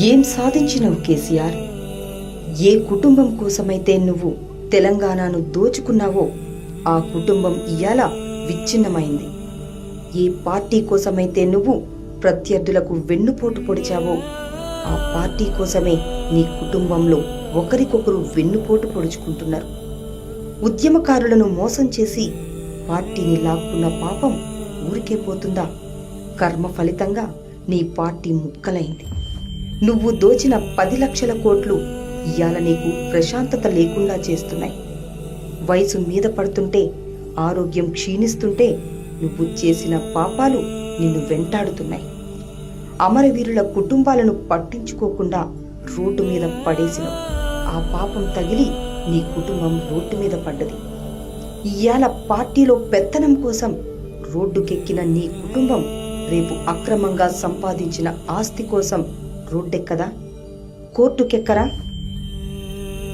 ఏం సాధించినవు కేసీఆర్? ఏ కుటుంబం కోసమైతే నువ్వు తెలంగాణను దోచుకున్నావో ఆ కుటుంబం ఇయాల విచ్ఛిన్నమైంది. ఏ పార్టీ కోసమైతే నువ్వు ప్రత్యర్థులకు వెన్నుపోటు పొడిచావో ఆ పార్టీ కోసమే నీ కుటుంబంలో ఒకరికొకరు వెన్నుపోటు పొడుచుకుంటున్నారు. ఉద్యమకారులను మోసం చేసి పార్టీని లాక్కున్న పాపం ఊరికే పోతుందా? కర్మ ఫలితంగా నీ పార్టీ ముక్కలైంది. నువ్వు దోచిన పది లక్షల కోట్లు ఇవాళ నీకు ప్రశాంతత లేకుండా చేస్తున్నాయి. వయసు మీద పడుతుంటే ఆరోగ్యం క్షీణిస్తుంటే నువ్వు చేసిన పాపాలు నిన్ను వెంటాడుతున్నాయి. అమరవీరుల కుటుంబాలను పట్టించుకోకుండా రోడ్డు మీద పడేసినవు ఆ పాపం తగిలి నీ కుటుంబం రోడ్డు మీద పడ్డది. ఇవాళ పార్టీలో పెత్తనం కోసం రోడ్డుకెక్కిన నీ కుటుంబం రేపు అక్రమంగా సంపాదించిన ఆస్తి కోసం రోడ్డెక్కదా? కోర్టుకెక్కరా?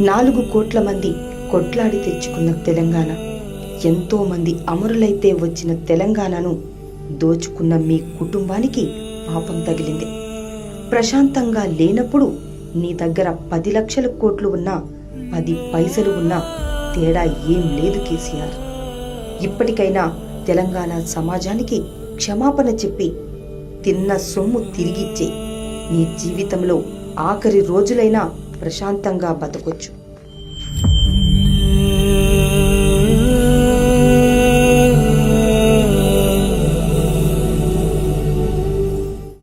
నాలుగు కోట్ల మంది కొట్లాడి తెచ్చుకున్న తెలంగాణ. ఎంతో మంది అమరులైతే వచ్చిన తెలంగాణను దోచుకున్న మీ కుటుంబానికి పాపం తగిలింది. ప్రశాంతంగా లేనప్పుడు నీ దగ్గర పది లక్షల కోట్లు ఉన్నా పది పైసలు ఉన్నా తేడా ఏం లేదు కేసీఆర్. ఇప్పటికైనా తెలంగాణ సమాజానికి క్షమాపణ చెప్పి తిన్న సొమ్ము తిరిగిచ్చే నీ జీవితంలో ఆఖరి రోజులైనా ప్రశాంతంగా బతకొచ్చు.